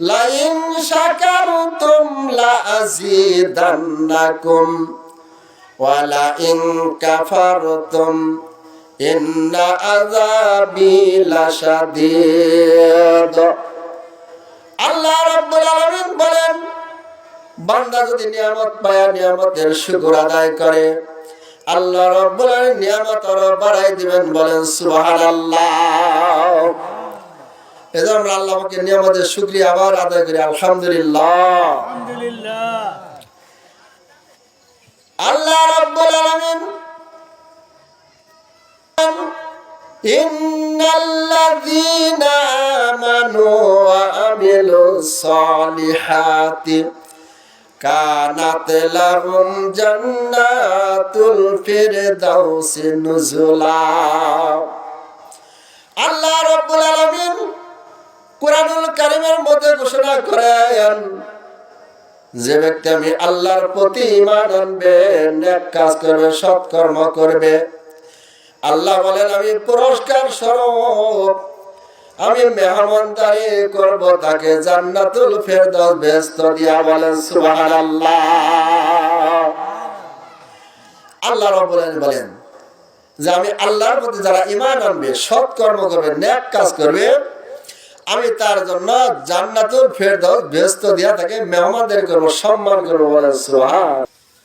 Line শাকারতুম লাযিদান্নাকুম ওয়ালা in কাফারতুম ইন্না আযাবি আল্লাহ রাব্বুল আলামিন বলেন, বান্দা যদি নিয়ামত পায়, নিয়ামতের শুকর আদায় করে। আল্লাহ রাব্বুল আলামিন নিয়ামত আরও বাড়াই দিবেন, বলেন সুবহানাল্লাহ। এজন্য আমরা আল্লাহকে নিয়ামতের শুকরিয়া আবার আদায় করি, আলহামদুলিল্লাহ। আল্লাহ রাব্বুল আলামিন ইন্নাল্লাযীনা আমানু ওয়া আমিলুস সালিহাতি কানাত লাহুম জান্নাতুল ফিরদাউসি নুজুলা। আল্লাহ রাব্বুল আলামিন কোরআনুল কারীমের মধ্যে ঘোষণা করেন, যে ব্যক্তি আমি আল্লাহর প্রতি ইমান আনবে কাজ করবে, সৎকর্ম করবে, আল্লাহ বলেন, আমি পুরস্কার স্বরূপ, আমি মেহমানদারি করব, তাকে জান্নাতুল ফেরদৌস বেহেশত দিয়া বলেন, সুবহানাল্লাহ। আল্লাহ আলামিন বলেন যে আমি আল্লাহর প্রতি যারা ইমান আনবে সৎ কর্ম করবে, নেক কাজ করবে আমি তার জন্য জান্নাতুল ফেরদৌস বেহেশত দিয়া তাকে মেহমানদারি করব সম্মান করব বলেন, সুবহান।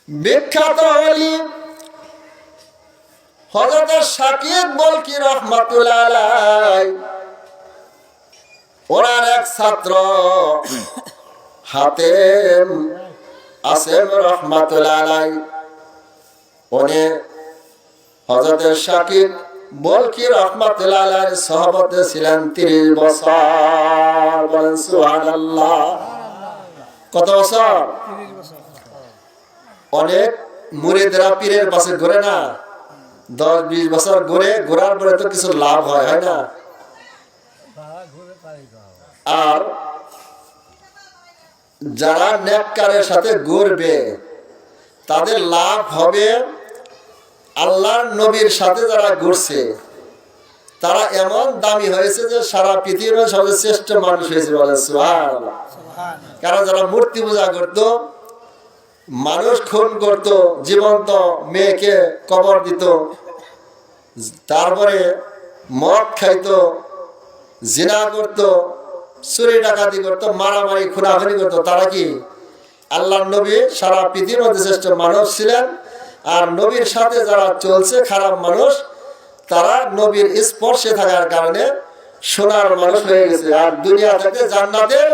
বিখ্যাত আলী হযরত শাকিব বলকি রহমাতুল্লাহ আলাইহি, ওনার এক ছাত্র হাতেম আসেম রহমাতুল্লাহ আলাইহি, উনি হযরত শাকিব বলকি রহমাতুল্লাহ সহবতে ছিলেন 30 বছর। বলেন, সুবহানাল্লাহ। কত তিরিশ বছর? অনেক মুরিদরা পীরের পাশে ঘুরে না? দশ, বিশ বছর ঘুরে, ঘোরার পরে তো কিছু লাভ হয় হয় না? আর যারা নেককারের সাথে ঘুরবে, তাদের লাভ হবে আল্লাহর নবীর সাথে যারা ঘুরছে, তারা এমন দামি হয়েছে যে সারা পৃথিবীর সবচেয়ে শ্রেষ্ঠ মানুষ হয়েছে বলে। কারণ যারা মূর্তি পূজা করত, মানুষ খুন করত, জীবন্ত মেয়েকে কবর দিত, তারপরে মদ খাইতো, জিনা করত, চুরি ডাকাতি করতো, মারামারি, খুনাখুনি করতো, তারা কি আল্লাহ নবী সারা পৃথিবীর মধ্যে শ্রেষ্ঠ মানুষ ছিলেন আর নবীর সাথে যারা চলছে খারাপ মানুষ, তারা নবীর স্পর্শে থাকার কারণে সোনার মানুষ হয়ে গেছে। আর দুনিয়া থেকে জান্নাতের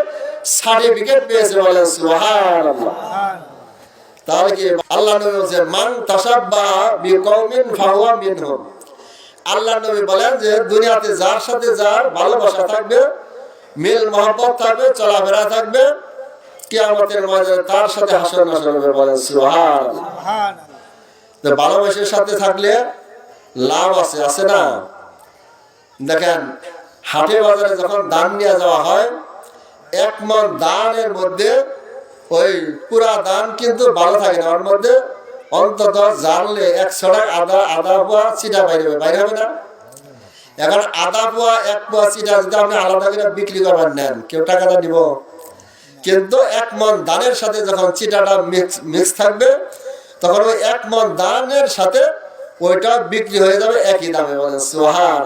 সার্টিফিকেট পেয়েছে বলেন সুবহান তাহলে কি আল্লাহ নবী বলছেন মান তাসাব্বা বিকৌমিন ফাহুয়া মিনহুম আল্লাহ নবী বলেন যে, দুনিয়াতে যার সাথে যার ভালোবাসা থাকবে, মিল মহব্বত থাকবে, চলাফেরা থাকবে, কিয়ামতের মাঝে তার সাথে হাসর নাসর হবে বলেন সুবহান তো ভালোবাসার সাথে থাকলে লাভ আছে আছে না? দেখেন হাটে বাজারে যখন দান নিয়ে যাওয়া হয় এক মন দানের মধ্যে ওই পুরা দান কিন্তু ভালো থাকে না। ওর মধ্যে অন্তত জানলে এক টাকা আদা আদা পোয়া চিটা বাইরে হবে। বাইরে হবে না? এখন আদা পোয়া এক পোয়া চিটা যদি আপনি আলাদা করে বিক্রি করবেন নেন। কেউ টাকাটা দিব কিন্তু এক মন দানের সাথে যখন চিটাটা মিক্স মিক্স থাকবে তখন ওই এক মন দানের সাথে ওইটা বিক্রি হয়ে যাবে একই দামে বলে সোহান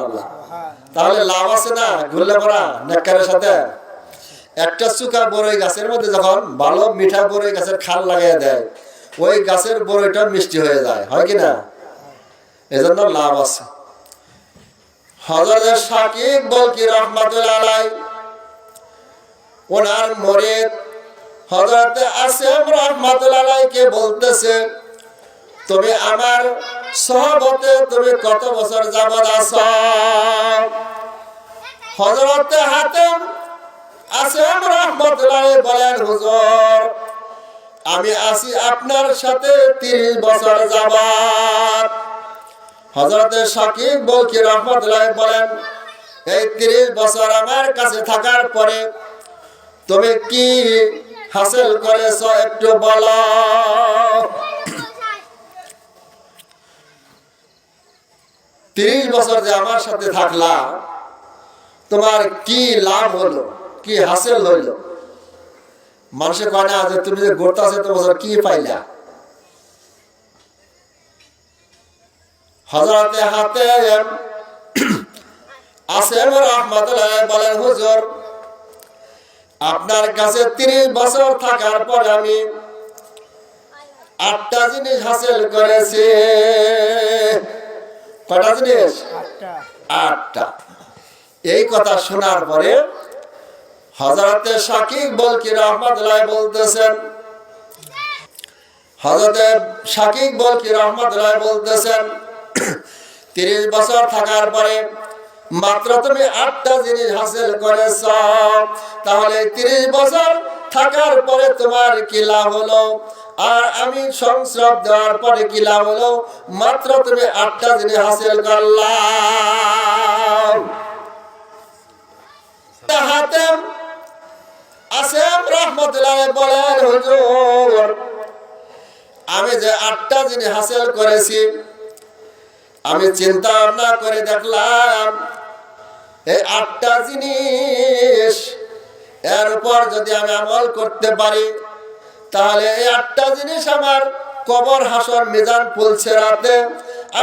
তাহলে লাভ আছে না? ঘুরলে পড়া? নেককারের সাথে? একটা চুকা বড়ই গাছের মধ্যে যখন ভালো মিঠা বড়ই গাছের খাল লাগিয়ে দেয়, ওই গাছের বড়ইটা মিষ্টি হয়ে যায়, হয় কি না? এজন্য লাভ আছে। হজরত সাকিব বলকি রহমাতুল্লাহ আলাই, ওনার মরিদ হজরত আসেম রহমাতুল্লাহ আলাইকে বলতেছে তুমি আমার সহবতে তুমি কত বছর যাবত আছ? হজরতে হাতেম আসেম রহমতুল্লাহ বলেন, হুজুর, আমি আসি আপনার সাথে তিরিশ বছর যাবাত হজরতে সাকিব বলকি রহমতুল্লাহ বলেন, এই তিরিশ বছর আমার কাছে থাকার পরে তুমি কি হাসিল করেছ একটু বলো? তিরিশ বছর যে আমার সাথে থাকলা তোমার কি লাভ হলো? কি হাসিল হইল? মানুষের কয় না, যে তুমি যে আছে তো বছর কি পাইলা? হজরতে হাতে আসেম রহমতুল্লাহ বলেন, হুজুর, আপনার কাছে তিরিশ বছর থাকার পর আমি আটটা জিনিস হাসিল করেছি। কটা জিনিস আটটা। এই কথা শোনার পরে হজরতে শাকিব বলকি রহমতুল্লাহ বলতেছেন হজরতে শাকিব বলকি রহমতুল্লাহ বলতেছেন তিরিশ বছর থাকার পরে মাত্র তুমি আটটা জিনিস হাসিল করেছ। তাহলে তিরিশ বছর থাকার পরে তোমার কি লাভ হলো? আর আমি সংস্রব দেওয়ার পরে কি লাভ হলো? মাত্র তুমি আটটা জিনিস হাসিল করলাম। হাতে আসেম রহমতুল্লাহ বলেন, হুজুর, আমি যে আটটা জিনিস হাসিল করেছি, আমি চিন্তা ভাবনা করে দেখলাম এই আটটা জিনিস এর উপর যদি আমি আমল করতে পারি, তাহলে এই আটটা জিনিস আমার কবর, হাসর, মিজান পুলছে রাতে।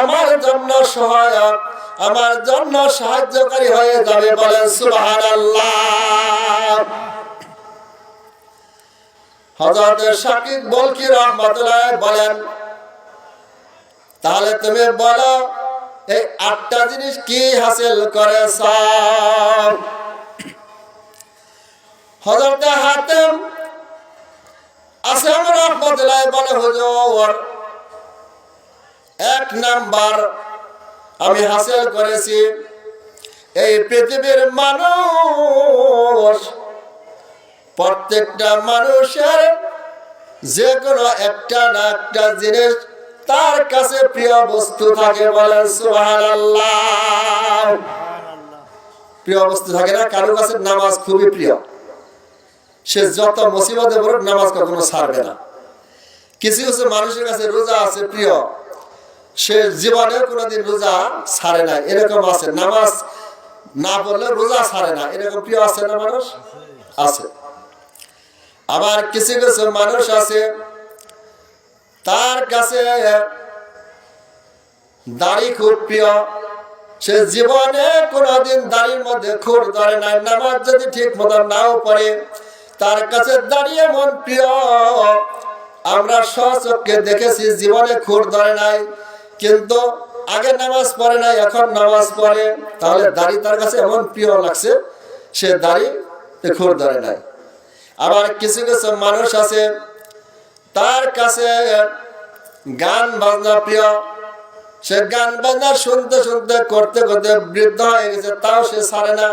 আমার জন্য সহায়ক, আমার জন্য সাহায্যকারী হয়ে যাবে বলেন সুবাহান আল্লাহ হজরত শাকিব বলকি রহমতুল্লাহ বলেন, তাহলে তুমি বলো এই আটটা জিনিস কি হাসিল করেছ হজরত হাতেম আসেম রহমতুল্লাহ বলে, হুজুর, এক নাম্বার আমি হাসিল করেছি। এই পৃথিবীর মানুষ, প্রত্যেকটা মানুষের যে কোনো একটা না একটা জিনিস তার কাছে প্রিয় বস্তু থাকে বলেন সুবহানাল্লাহ। প্রিয় বস্তু থাকে না? কারও কাছে নামাজ খুবই প্রিয়। সে যত মুসিবতে পড়ুক নামাজ কখনো ছাড়বে না। কিছু কিছু মানুষের কাছে রোজা আছে প্রিয়। সে জীবনে কোনোদিন রোজা ছাড়ে না। এরকম আছে। নামাজ না পড়লে রোজা ছাড়ে না। এরকম প্রিয় আছে না মানুষ? আছে। আবার কিছু কিছু মানুষ আছে তার কাছে দাড়ি খুব প্রিয়। সে জীবনে কোনোদিন দাড়ির মধ্যে খুর ধরে না নামাজ যদি ঠিক মতো নাও পড়ে, তার কাছে দাঁড়িয়ে মন প্রিয়। আমরা সচক্ষে দেখেছি জীবনে খুর ধরে নাই। কিন্তু আগে নামাজ পড়ে নাই, এখন নামাজ পড়ে। তাহলে দাড়ি তার কাছে এমন প্রিয় লাগছে, সে দাড়ি খুর ধরে নাই। আবার কিছু কিছু মানুষ আছে তার কাছে গান বাজনা প্রিয়। সে গান বাজনা শুনতে শুনতে, করতে করতে বৃদ্ধ হয়ে গেছে, তাও সে ছাড়ে না।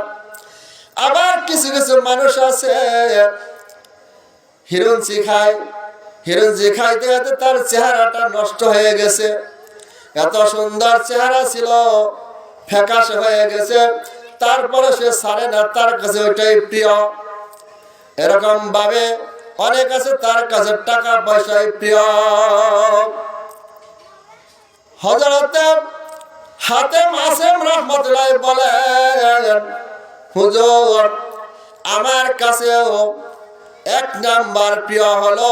আবার কিছু কিছু মানুষ আছে হিরুঞ্চি খায় হিরুঞ্চি খাইতে খাইতে তার চেহারাটা নষ্ট হয়ে গেছে। এত সুন্দর চেহারা ছিল, ফ্যাকাশে হয়ে গেছে। তারপরে সে ছাড়ে না, তার কাছে ওইটাই প্রিয়। এরকম ভাবে অনেক আছে তার কাছে টাকা পয়সাই প্রিয়। হজরতে হাতে মাসেম রহমতুল্লাহ বলেন হুজুর আমার কাছেও এক নাম্বার প্রিয় হলো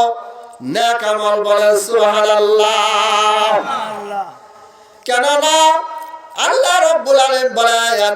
নেক আমল বলেন সুবহানাল্লাহ। আল্লাহ কেননা আল্লাহ রব্বুল আলামিন বলেন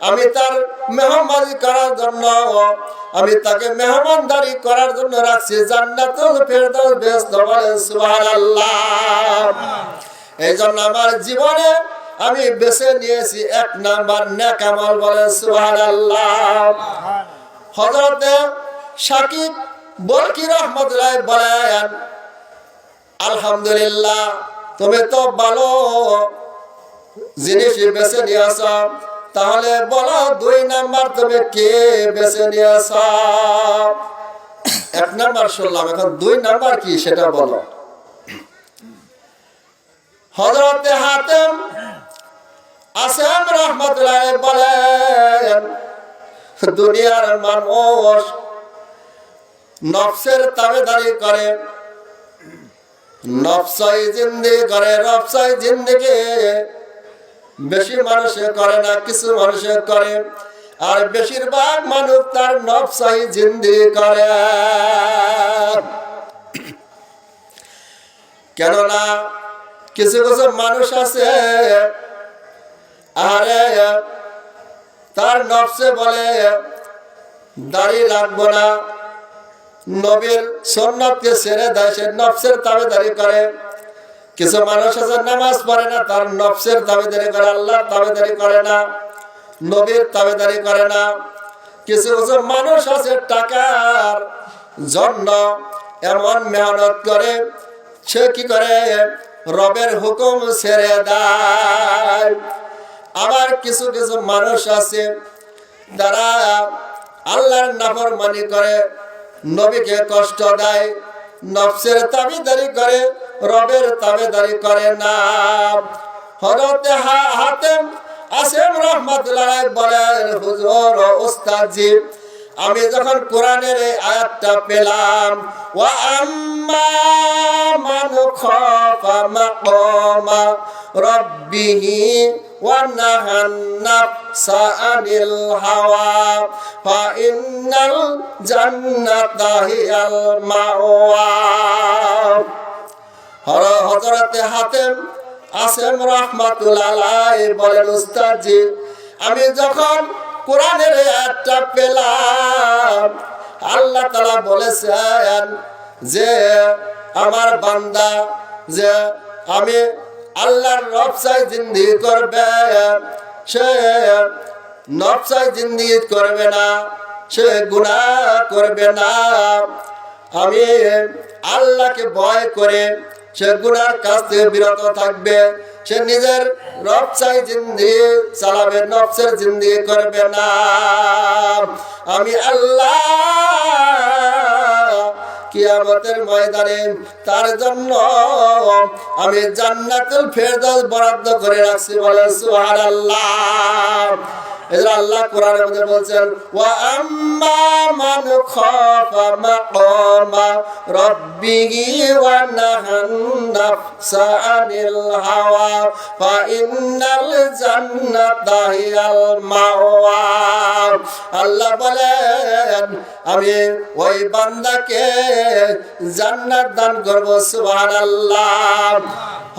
আমি তার মেহমানি করার জন্য আমি তাকে মেহমানদারি করার জন্য রাখছি জান্নাতুল ফেরদাউস বেহেশত বলেন সুবহানাল্লাহ। এই জন্য আমার জীবনে আমি বেছে নিয়েছি এক নাম্বার নেক আমল বলেন সুবহানাল্লাহ। হযরতে শাকিব বলকি রহমতুল্লাহ বলেন আলহামদুলিল্লাহ তুমি তো ভালো জিনিস বেছে নিয়েছ তাহলে বলো দুই নাম্বার তুমি কে বেছে নিয়েছ? এক নাম্বার শুনলাম, এখন দুই নাম্বার কি সেটা বলো। হজরতে হাতেম আসেন রহমতুল্লাহ বলেন, দুনিয়ার মানুষ নফসের তাবেদারি করে, নফসাই জিন্দি করে, নফসাই জিন্দিকে বেশি মানুষে করে না কিছু মানুষে করে। আর বেশিরভাগ মানুষ তার নফসাই জিন্দি করে। কেননা কিছু কিছু মানুষ আছে আরে তার নবসে বলে দাড়ি রাখব না। নবীর সন্ন্যতকে ছেড়ে দেয় সে নফসের তাবেদারি করে। কিছু মানুষ আছে, নামাজ পড়ে না, তার নফসের তাবেদারি করে, আল্লাহর তাবেদারি করে না, নবীর তাবেদারি করে না। কিছু কিছু মানুষ আছে টাকার জন্য এমন মেহনত করে, সে কি করে? রবের হুকুম ছেড়ে দেয়। আবার কিছু কিছু মানুষ আছে তারা আল্লাহর নাফরমানি করে, নবীকে কষ্ট দেয় নফসের তাবিদারি করে, রবের তাবেদারি করে না। হরতে হাতে আসেম রহমতুল্লাহ বলেন, হুজুর ও উস্তাদজি আমি যখন কোরআনের এই আয়াতটা পেলাম, ওয়া আম্মা মান খাফা মাকামা রাব্বিহি ওয়া নাহান নাফসা আনিল হাওয়া, ফা ইন্নাল জান্নাতা হিয়াল হর হজরতে হাতেম আসেম রহমাতুল্লাহ বলেন, উস্তাদজি, আমি যখন কোরআনের একটা পেলাম। আল্লাহ তালা বলেছেন যে, আমার বান্দা, যে আমি আল্লাহর রবসাই জিন্দি করবে, সে নবসাই জিন্দি করবে না, সে গুণা করবে না। আমি আল্লাহকে ভয় করে সে গুনার কাছ থেকে বিরত থাকবে। সে নিজের রবসাই জিন্দি, চালাবে, নফসের জিন্দি করবে না। আমি আল্লাহ কিয়ামতের ময়দানে তার জন্য আমি জান্নাতুল ফেরদাউস বরাদ্দ করে রাখছি বলে সুবহানাল্লাহ। এজন্য আল্লাহ কোরআনের মধ্যে বলছেন, ওয়া আম্মা মান খাফা মাকামা রাব্বিহি ওয়া নাহান নাফসা আনিল হাওয়া, ফা ইন্নাল জান্নাতা হিয়াল মাওয়া। আল্লাহ বলেন, আমি ওই বান্দাকে জান্নাত দান করব, সুবহানাল্লাহ।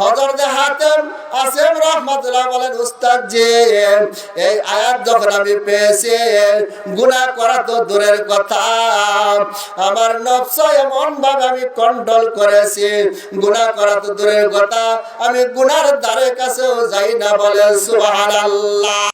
হযরত হাতেম আসেম রহমাতুল্লাহ বলেন উস্তাদ জি এই আয়াত যখন আমি পেয়েছি গুণা করা তো দূরের কথা। আমার নফস এমন ভাবে আমি কন্ট্রোল করেছি গুণা করা তো দূরের কথা। আমি গুনার দ্বারের কাছেও যাই না বলে, সুবহানাল্লাহ।